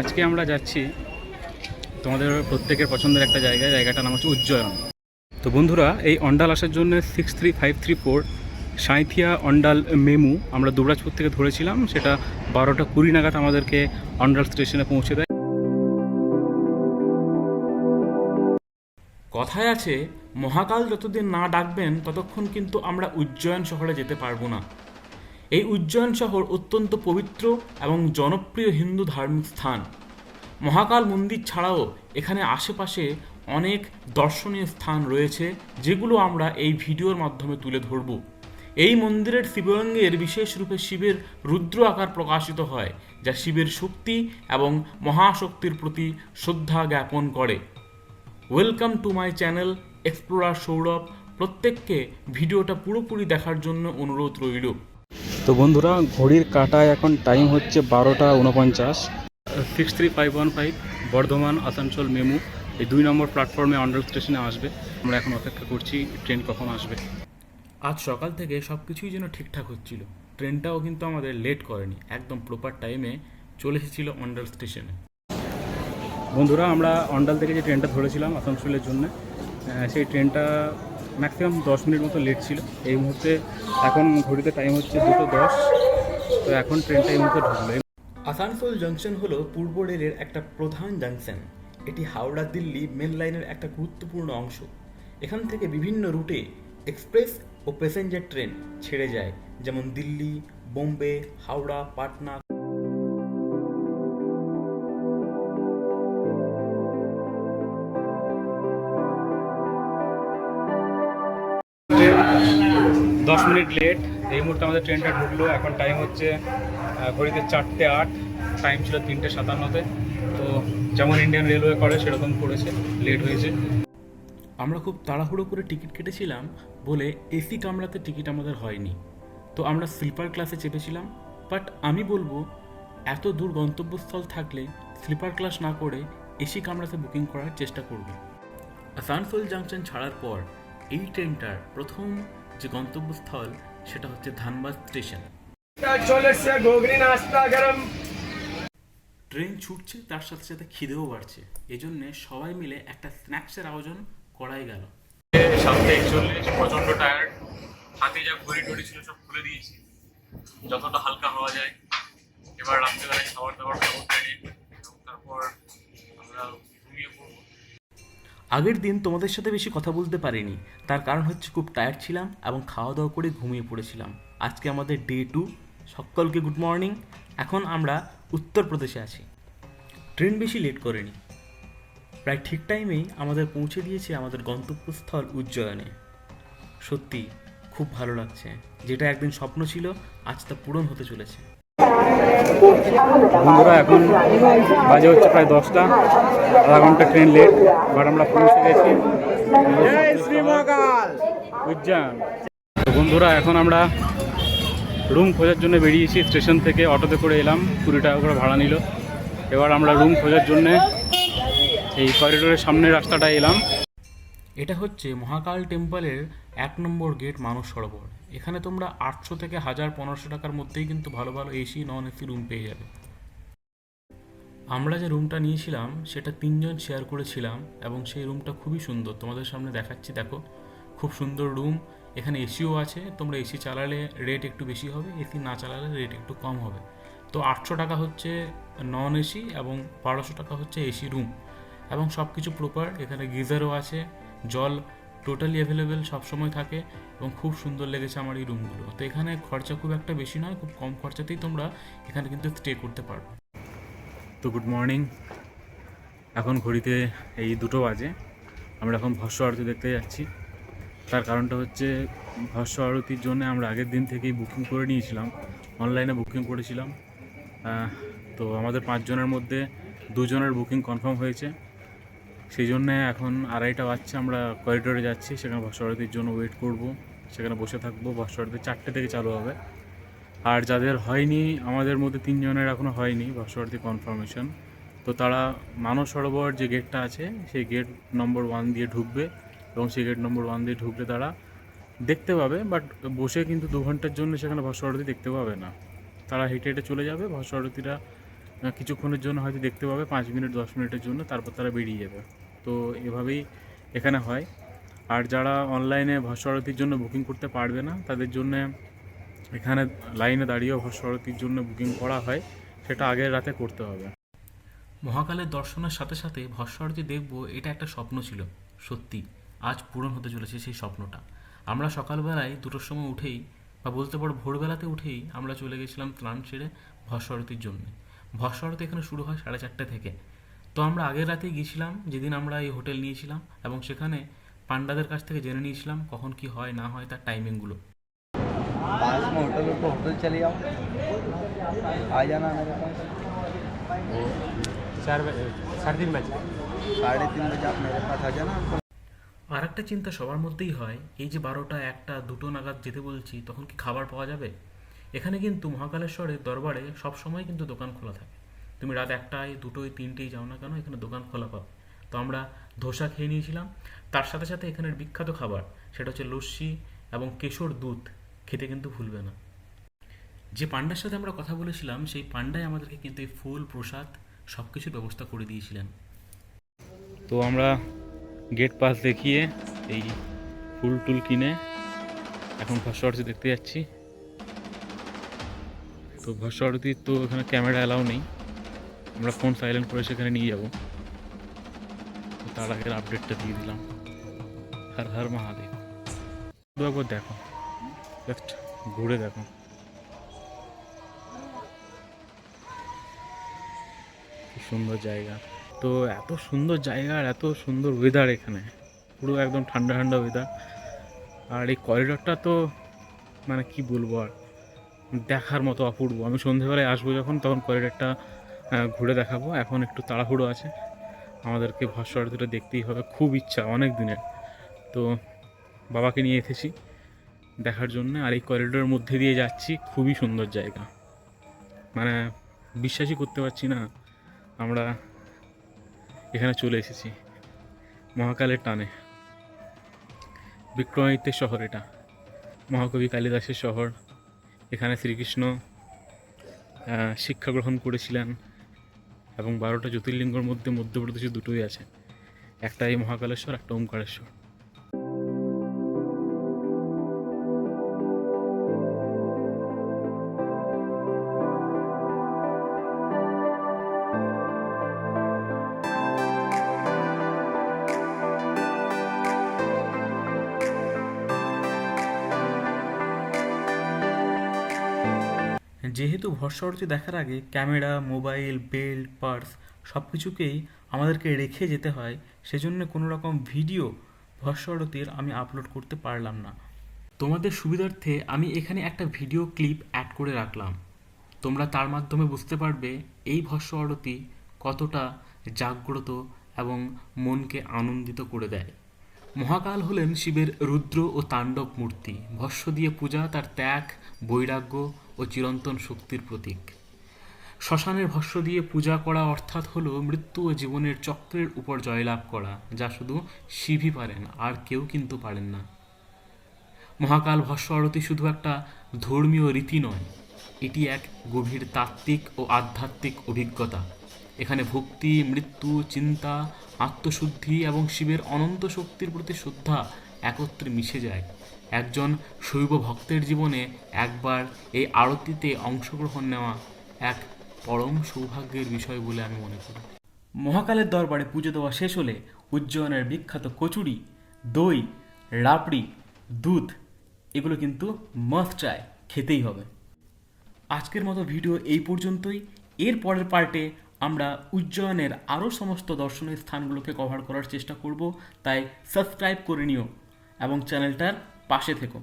আজকে আমরা যাচ্ছি তোমাদের প্রত্যেকের পছন্দের একটা জায়গায়, জায়গাটার নাম হচ্ছে উজ্জয়ন। তো বন্ধুরা, এই অন্ডাল আসার জন্য six three five three four Sainthia Andal MEMU আমরা দুবরাজপুর থেকে ধরেছিলাম, সেটা বারোটা কুড়ি নাগাদ আমাদেরকে অন্ডাল স্টেশনে পৌঁছে দেয়। কথায় আছে, মহাকাল যতদিন না ডাকবেন, ততক্ষণ কিন্তু আমরা উজ্জয়ন শহরে যেতে পারব না। এই উজ্জয়ন শহর অত্যন্ত পবিত্র এবং জনপ্রিয় হিন্দু ধার্মিক স্থান। মহাকাল মন্দির ছাড়াও এখানে আশেপাশে অনেক দর্শনীয় স্থান রয়েছে, যেগুলো আমরা এই ভিডিওর মাধ্যমে তুলে ধরব। এই মন্দিরের শিবলিঙ্গের বিশেষ রূপে শিবের রুদ্র আকার প্রকাশিত হয়, যা শিবের শক্তি এবং মহাশক্তির প্রতি শ্রদ্ধা জ্ঞাপন করে। Welcome to my channel explorer Sourav. প্রত্যেককে ভিডিওটা পুরোপুরি দেখার জন্য অনুরোধ রইল। তো বন্ধুরা ঘড়ির কাটায় এখন টাইম হচ্ছে বারোটা উনপঞ্চাশ। Six three five one five Bardhaman Asansol MEMU এই দুই নম্বর প্ল্যাটফর্মে অন্ডার স্টেশনে আসবে। আমরা এখন অপেক্ষা করছি ট্রেন কখন আসবে। আজ সকাল থেকে সব কিছুই যেন ঠিকঠাক হচ্ছিল। ট্রেনটাও কিন্তু আমাদের লেট করেনি একদম প্রপার টাইমে চলে এসেছিল অন্ডাল স্টেশনে বন্ধুরা আমরা অন্ডাল থেকে যে ট্রেনটা ধরেছিলাম আসানসোলের জন্য সেই ট্রেনটা ম্যাক্সিমাম দশ মিনিট মতো লেট ছিল। এই মুহূর্তে এখন ঘড়িতে টাইম হচ্ছে দুটো দশ। তো এখন ট্রেনটা এই মুহূর্তে ঢুকলো। আসানসোল জংশন হলো পূর্ব রেলের একটা প্রধান জাংশন এটি হাওড়া দিল্লি মেন লাইনের একটা গুরুত্বপূর্ণ অংশ। এখান থেকে বিভিন্ন রুটে এক্সপ্রেস ও প্যাসেঞ্জার ট্রেন ছেড়ে যায়। যেমন দিল্লি, বোম্বে, হাওড়া, পাটনা। দশ মিনিট লেট এই মুহূর্তে আমাদের ট্রেনটা ঢুকলো। এখন টাইম হচ্ছে ঘড়িতে চারটে আট। টাইম ছিল তিনটে সাতান্নতে। তো যেমন ইন্ডিয়ান রেলওয়ে করে, সেরকম করেছে। লেট হয়েছে। আমরা খুব তাড়াহুড়ো করে টিকিট কেটেছিলাম বলে এসি কামরাতে টিকিট আমাদের হয়নি। তো আমরা স্লিপার ক্লাসে চেপেছিলাম। বাট আমি বলব, এত দূর গন্তব্যস্থল থাকলে স্লিপার ক্লাস না করে এসি কামরাতে বুকিং করার চেষ্টা করব। আসানসোল জাংশন ছাড়ার পর এই ট্রেনটার প্রথম যে গন্তব্যস্থল সেটা হচ্ছে ধানবাদ স্টেশন। ট্রেন ছুটছে তার সাথে সাথে খিদেও বাড়ছে। এজন্য সবাই মিলে একটা স্ন্যাক্সের আয়োজন করাই গেল। সাতটা একচল্লিশ টায়ার্ড হাতে যা ঘড়ি টড়ি ছিল সব খুলে দিয়েছি। যতটা হালকা হওয়া যায় এবার রাত্রেবেলায় খাবার দাবার তারপর আমরা ঘুমিয়ে পড়ব। আগের দিন তোমাদের সাথে বেশি কথা বলতে পারিনি। তার কারণ হচ্ছে খুব টায়ার্ড ছিলাম এবং খাওয়া দাওয়া করে ঘুমিয়ে পড়েছিলাম। আজকে আমাদের ডে টু সকলকে গুড মর্নিং এখন আমরা উত্তরপ্রদেশে আছি। ট্রেন বেশি লেট করেনি। প্রায় ঠিক টাইমেই আমাদের পৌঁছে দিয়েছে আমাদের গন্তব্যস্থল উজ্জয়নে। সত্যি, খুব ভালো লাগছে। যেটা একদিন স্বপ্ন ছিল, আজ তা পূরণ হতে চলেছে। বন্ধুরা এখন বাজে হচ্ছে প্রায় দশটা। আধা ঘণ্টা ট্রেন লেট এবার আমরা পৌঁছে গেছি। উজ্জান বন্ধুরা এখন আমরা রুম খোঁজার জন্য বেরিয়েছি। স্টেশন থেকে অটোতে করে এলাম কুড়ি টাকা করে ভাড়া নিল। এবার আমরা রুম খোঁজার জন্য এই করিডোরের সামনে রাস্তাটায় এলাম। এটা হচ্ছে মহাকাল টেম্পলের এক নম্বর গেট মানস সরোবর। এখানে তোমরা আটশো থেকে হাজার পনেরোশো টাকার মধ্যেই কিন্তু ভালো ভালো এসি নন এসি রুম পেয়ে যাবে। আমরা যে রুমটা নিয়েছিলাম, সেটা তিনজন শেয়ার করেছিলাম এবং সেই রুমটা খুবই সুন্দর। তোমাদের সামনে দেখাচ্ছি, দেখো, খুব সুন্দর রুম এখানে এসিও আছে, তোমরা এসি চালালে রেট একটু বেশি হবে এসি না চালালে রেট একটু কম হবে। তো আটশো টাকা হচ্ছে নন এসি এবং বারোশো টাকা হচ্ছে এসি রুম এবং সব কিছু প্রপার এখানে গিজারও আছে, জল টোটালি অ্যাভেলেবেল সবসময় থাকে এবং খুব সুন্দর লেগেছে আমার এই রুমগুলো তো এখানে খরচা খুব একটা বেশি নয়, খুব কম খরচাতেই তোমরা এখানে কিন্তু স্টে করতে পারো তো গুড মর্নিং এখন ঘড়িতে এই দুটো বাজে। আমরা এখন ভস্য আরতি দেখতে যাচ্ছি। তার কারণটা হচ্ছে ভস্য আরতির জন্য আমরা আগের দিন থেকেই বুকিং করে নিয়েছিলাম। অনলাইনে বুকিং করেছিলাম। তো আমাদের পাঁচজনের মধ্যে দুজনের বুকিং কনফার্ম হয়েছে। সেই জন্যে এখন আড়াইটা বাজছে, আমরা করিডোরে যাচ্ছি, সেখানে ভস্য জন্য ওয়েট করব। সেখানে বসে থাকব ভস্য চারটে থেকে চালু হবে। আর যাদের হয়নি, আমাদের মধ্যে তিনজনের এখনও হয়নি ভাস্বরতী কনফার্মেশন তো তারা মানস সরোবর যে গেটটা আছে, সেই গেট নম্বর ওয়ান দিয়ে ঢুকবে এবং সেই গেট নম্বর ওয়ান দিয়ে ঢুকলে তারা দেখতে পাবে বাট বসে কিন্তু দু ঘণ্টার জন্য সেখানে ভাস্বরতী দেখতে পাবে না। তারা হেঁটে হেঁটে চলে যাবে ভাস্বরতীরা কিছুক্ষণের জন্য হয়তো দেখতে পাবে, পাঁচ মিনিট, দশ মিনিটের জন্য, তারপর তারা বেরিয়ে যাবে। তো এভাবেই এখানে হয়। আর যারা অনলাইনে ভস্য জন্য বুকিং করতে পারবে না, তাদের জন্য এখানে লাইনে দাঁড়িয়েও ভস্য জন্য বুকিং করা হয়, সেটা আগের রাতে করতে হবে। মহাকালের দর্শনের সাথে সাথে ভস্য দেখব, এটা একটা স্বপ্ন ছিল, সত্যি। আজ পূরণ হতে চলেছে সেই স্বপ্নটা। আমরা সকালবেলায় দুটোর সময় উঠেই, বা বলতে পারো ভোরবেলাতে উঠেই, আমরা চলে গেছিলাম ত্রাণ ছেড়ে ভস্য আরতির জন্য। ভস্য আরতি এখানে শুরু হয় সাড়ে চারটে থেকে তো আমরা আগের রাতেই গিয়েছিলাম যেদিন আমরা এই হোটেল নিয়েছিলাম এবং সেখানে পান্ডাদের কাছ থেকে জেনে নিয়েছিলাম কখন কি হয় না হয় তার টাইমিংগুলো पास में होटल हो तो होटल चले जाओ आ जाना मेरे पास चार बजे साढ़े तीन बजे साढ़े तीन बजे आप मेरे पास आ जाना आपको আর একটা চিন্তা সবার মধ্যেই হয় এই যে বারোটা একটা দুটো নাগাদ যেতে বলছি তখন কি খাবার পাওয়া যাবে এখানে কিন্তু মহাকালেশ্বরের দরবারে সব সময় কিন্তু দোকান খোলা থাকে। তুমি রাত একটায়, দুটোয় তিনটেই যাও না কেন, এখানে দোকান খোলা পাবে। তো আমরা ধোসা খেয়ে নিয়েছিলাম। তার সাথে সাথে এখানের বিখ্যাত খাবার, সেটা হচ্ছে লস্যি এবং কেশর দুধ, খেতে কিন্তু ভুলবে না। যে পান্ডার সাথে আমরা কথা বলেছিলাম, সেই পান্ডাই আমাদেরকে কিন্তু এই ফুল, প্রসাদ সব কিছুর ব্যবস্থা করে দিয়েছিলেন। তো আমরা গেট পাস দেখিয়ে এই ফুল টুল কিনে এখন আরতি দেখতে যাচ্ছি। তো ভস্য আরতির তো এখানে ক্যামেরা অ্যালাউ নেই। আমরা ফোন সাইলেন্ট করে সেখানে নিয়ে যাব। তার আগের আপডেটটা দিয়ে দিলাম। হর হর মহাদেব। দু একবার দেখো। জাস্ট ঘুরে দেখো। সুন্দর জায়গা। তো এত সুন্দর জায়গা আর এত সুন্দর ওয়েদার এখানে। পুরো একদম ঠান্ডা ঠান্ডা ওয়েদার আর এই করিডরটা তো মানে কি বলব আর। দেখার মতো অপূর্ব। আমি সন্ধেবেলায় আসব যখন, তখন করিডরটা ঘুরে দেখাবো। এখন একটু তাড়াহুড়ো আছে। আমাদেরকে ভস্য আরতিটা দেখতেই হবে। খুব ইচ্ছা, অনেক দিনের। তো বাবাকে নিয়ে এসেছি দেখার জন্য। আর এই করিডোরের মধ্যে দিয়ে যাচ্ছি। খুবই সুন্দর জায়গা। মানে বিশ্বাসই করতে পারছি না, আমরা এখানে চলে এসেছি। মহাকালের টানে। বিক্রমাদিত্যের শহর এটা। মহাকবি কালিদাসের শহর। এখানে শ্রীকৃষ্ণ শিক্ষা গ্রহণ করেছিলেন এবং বারোটা জ্যোতির্লিঙ্গর মধ্যে মধ্যপ্রদেশে দুটোই আছে। একটা এই মহাকালেশ্বর, একটা ওমকারেশ্বর। যেহেতু ভরসা আরতি দেখার আগে ক্যামেরা, মোবাইল, বেল্ট, পার্স সব কিছুকেই আমাদেরকে রেখে যেতে হয়, সেজন্য কোনো রকম ভিডিও ভরসা আরতির আমি আপলোড করতে পারলাম না। তোমাদের সুবিধার্থে আমি এখানে একটা ভিডিও ক্লিপ অ্যাড করে রাখলাম। তোমরা তার মাধ্যমে বুঝতে পারবে এই ভস্য আরতি কতটা জাগ্রত এবং মনকে আনন্দিত করে দেয়। মহাকাল হলেন শিবের রুদ্র ও তাণ্ডব মূর্তি। ভস্য দিয়ে পূজা, তার ত্যাগ, বৈরাগ্য ও চিরন্তন শক্তির প্রতীক। শ্মশানের ভস্য দিয়ে পূজা করা অর্থাৎ হল মৃত্যু ও জীবনের চক্রের উপর জয়লাভ করা, যা শুধু শিবই পারেন, আর কেউ কিন্তু পারেন না। মহাকাল ভস্য আরতি শুধু একটা ধর্মীয় রীতি নয়, এটি এক গভীর তাত্ত্বিক ও আধ্যাত্মিক অভিজ্ঞতা। এখানে ভক্তি, মৃত্যু, চিন্তা, আত্মশুদ্ধি এবং শিবের অনন্ত শক্তির প্রতি শ্রদ্ধা একত্রে মিশে যায়। একজন শৈব ভক্তের জীবনে একবার এই আরতিতে অংশগ্রহণ নেওয়া এক পরম সৌভাগ্যের বিষয় বলে আমি মনে করি। মহাকালের দরবারে পুজো দেওয়া শেষ হলে উজ্জয়নের বিখ্যাত কচুরি, দই, রাবড়ি, দুধ এগুলো কিন্তু মাস্ট চায় খেতেই হবে। আজকের মতো ভিডিও এই পর্যন্তই। এর পরের পার্টে আমরা উজ্জয়নের আরও সমস্ত দর্শনীয় স্থানগুলোকে কভার করার চেষ্টা করব, তাই সাবস্ক্রাইব করে নিও এবং চ্যানেলটার পাশে থেকো।